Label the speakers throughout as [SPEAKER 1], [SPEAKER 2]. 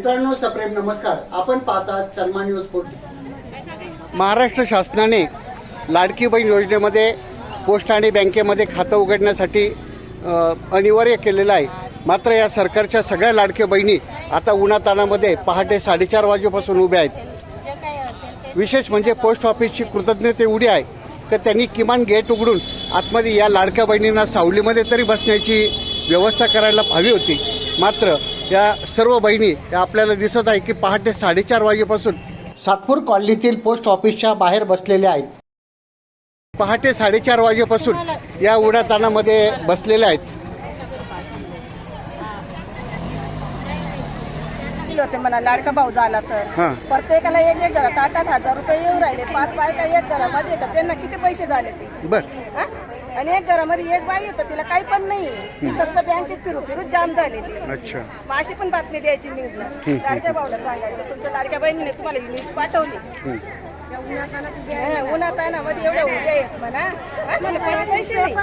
[SPEAKER 1] मित्रांनो सप्रेम नमस्कार. आपण पाहतात सन्मान न्यूज महाराष्ट्र शासनाने लाडकी बहीण योजनेमध्ये पोस्ट आणि बँकेमध्ये खातं उघडण्यासाठी अनिवार्य केलेलं आहे. मात्र या सरकारच्या सगळ्या लाडक्या बहिणी आता उन्हातानामध्ये पहाटे साडेचार वाजेपासून उभ्या आहेत. विशेष म्हणजे पोस्ट ऑफिसची कृतज्ञता एवढी आहे की त्यांनी किमान गेट उघडून आतमध्ये या लाडक्या बहिणींना सावलीमध्ये तरी बसण्याची व्यवस्था करायला हवी होती. मात्र या सर्व बहिणी या आपल्याला दिसत आहे की पहाटे साडेचार वाजेपासून सातपूर कॉलनीतील पोस्ट ऑफिसच्या बाहेर बसलेल्या आहेत. पहाटे साडेचार वाजेपासून या उड्यातानामध्ये बसलेल्या आहेत.
[SPEAKER 2] होते म्हणा लाडका भाऊ झाला तर. प्रत्येकाला एक एक घरात आठ आठ हजार रुपये येऊ राहिले पाच बायका एक घरामध्ये येतात त्यांना किती पैसे झाले ते?
[SPEAKER 1] बर?
[SPEAKER 2] आणि एक घरामध्ये एक बाई येतं तिला काही पण नाही. ती फक्त बँकेत फिरू फिरू जाम झालेली
[SPEAKER 1] अच्छा.
[SPEAKER 2] मग अशी पण बातमी द्यायची न्यूजला. लाडक्या भाऊला सांगायचं तुमच्या लाडक्या बहिणीने तुम्हाला ही न्यूज पाठवली. हा, उन्हातानामध्ये एवढ्या उभ्या आहेत म्हणा. हा, मला पाच पैसे नाही.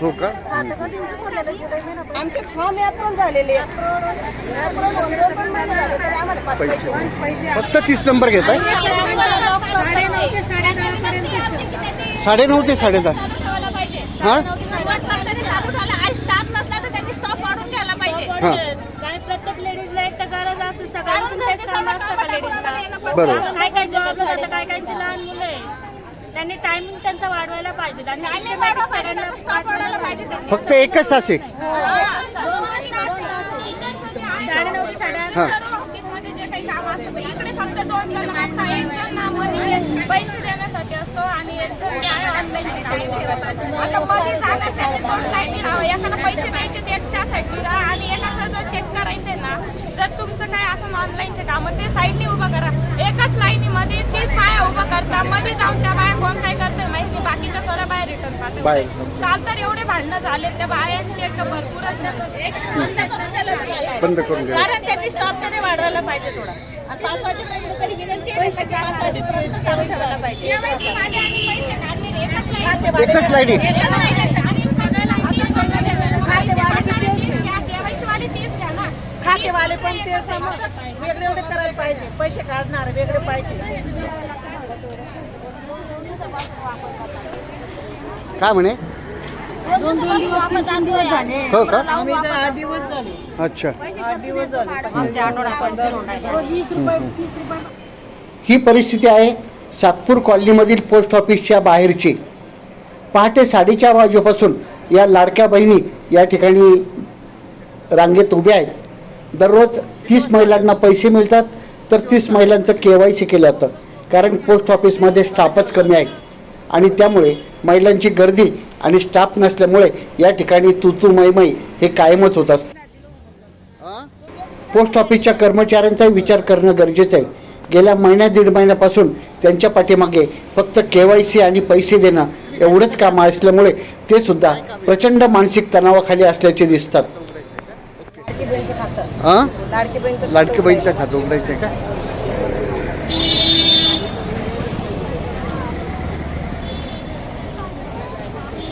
[SPEAKER 1] हो का?
[SPEAKER 2] आमचे फॉर्म अप्रूव्ह झालेले Approve होऊन दोन दोन महिने झाले तरी आम्हाला पाच पैसे. नाही. पैसे
[SPEAKER 1] फक्त तीस नंबर घेत आहे साडे नऊ ते साडे दहा हा? हा.
[SPEAKER 3] प्रत्येक लेडीजला एक तर गरज असते. सगळ्यांना तेच काम असतं का लेडीजला
[SPEAKER 1] बरोबर.
[SPEAKER 3] काय काय जॉबला जातं काय कायची लहान मुलं आहे. त्यांनी टायमिंग त्यांचा वाढवायला पाहिजे. आणि systematic सगळ्यांना पाठवायला पाहिजे.
[SPEAKER 1] फक्त एकच तास आहे.
[SPEAKER 3] साडे नऊ ते साडेआठ
[SPEAKER 1] हा.
[SPEAKER 4] पैसे देण्यासाठी असतो आणि ऑनलाईन आता मध्ये जाण्यासाठी दोन लाईनी राहावं एकाला पैसे द्यायचे ते एक त्यासाठी राहा आणि एकाचा जर चेक करायचंय ना जर तुमचं काय असं ऑनलाईनचे काम ते साईडने उभं करा. एकाच लाईनीमध्ये तीस बाया उभं करता मध्ये जाऊन त्या बाया कोण काय करते माहिती. बाकीच्या सगळ्या बाया रिटर्न पाहते. काल तर एवढे भांडणं झाले त्या बायांचे भरपूरच बंद करून
[SPEAKER 2] कारण त्यांनी स्टॉप तरी वाढवायला पाहिजे थोडा. आणि पाच वाजेपर्यंत तरी विनंती आहे की पाच वाजेपर्यंत चालू ठेवायला पाहिजे.
[SPEAKER 4] एकाच
[SPEAKER 1] लाईन आहे.
[SPEAKER 2] खातेवाले पण तेच ना. मग. वेगळे वेगळे करायला पाहिजे. पैसे काढणार वेगळे पाहिजे.
[SPEAKER 1] काय म्हणे? हो का?
[SPEAKER 2] आम्ही तर आठ दिवस झाले.
[SPEAKER 1] अच्छा.
[SPEAKER 2] आठ दिवस झाले.
[SPEAKER 1] ही परिस्थिती आहे सातपूर कॉलनीमधील पोस्ट ऑफिसच्या बाहेरची. पहाटे साडेचार वाजेपासून या लाडक्या बहिणी या ठिकाणी रांगेत उभ्या आहेत. दररोज तीस महिलांना पैसे मिळतात तर तीस महिलांचं के वाय सी केलं जातं कारण पोस्ट ऑफिसमध्ये स्टाफच कमी आहे आणि त्यामुळे महिलांची गर्दी आणि स्टाफ नसल्यामुळे या ठिकाणी तुचू मैमय हे कायमच होत असतं. पोस्ट ऑफिसच्या कर्मचाऱ्यांचाही विचार करणं गरजेचं आहे. गेल्या महिन्या दीड महिन्यापासून त्यांच्या पाठीमागे फक्त के वाय सी आणि पैसे देणं एवढंच काम असल्यामुळे ते सुद्धा प्रचंड मानसिक तणावाखाली असल्याचे दिसतात. हां?
[SPEAKER 2] लाडकी बहिणीचं
[SPEAKER 1] खातं उघडायचं आहे का?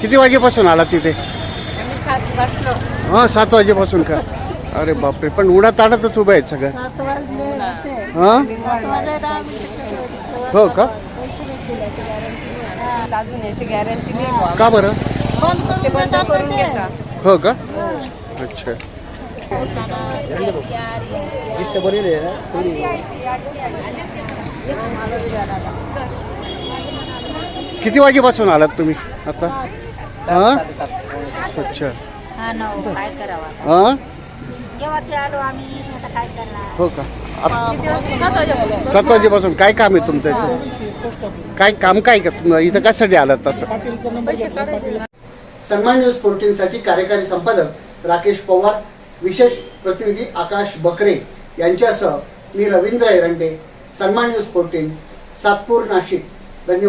[SPEAKER 1] किती वाजेपासून आला तिथे हां सात वाजेपासून का? अरे बापरे पण उडा ताडतच उभे आहेत सगळं. हाँ? हो का?
[SPEAKER 2] अजून याची गॅरंटी नाही बुवा.
[SPEAKER 1] का बरं?
[SPEAKER 2] ते बंद करून घेता
[SPEAKER 1] हो का? अच्छा. किती वाजेपासून आलात तुम्ही आता? हाँ? अच्छा.
[SPEAKER 3] हा ना हो, काय करावा
[SPEAKER 1] हाँ?
[SPEAKER 3] केव्हाचे आलो आम्ही? आता काय करणार?
[SPEAKER 1] हो का? सात वाजेपासून काय काम आहे तुमचं इथं काय काम काय का तुम्ही इथं कशासाठी आलात तसं? सन्मान न्यूज फोर्टीनसाठी कार्यकारी संपादक राकेश पवार विशेष प्रतिनिधी आकाश बकरे यांच्यासह मी रवींद्र एरंडे सन्मान न्यूज फोर्टीन सातपूर नाशिक. धन्यवाद.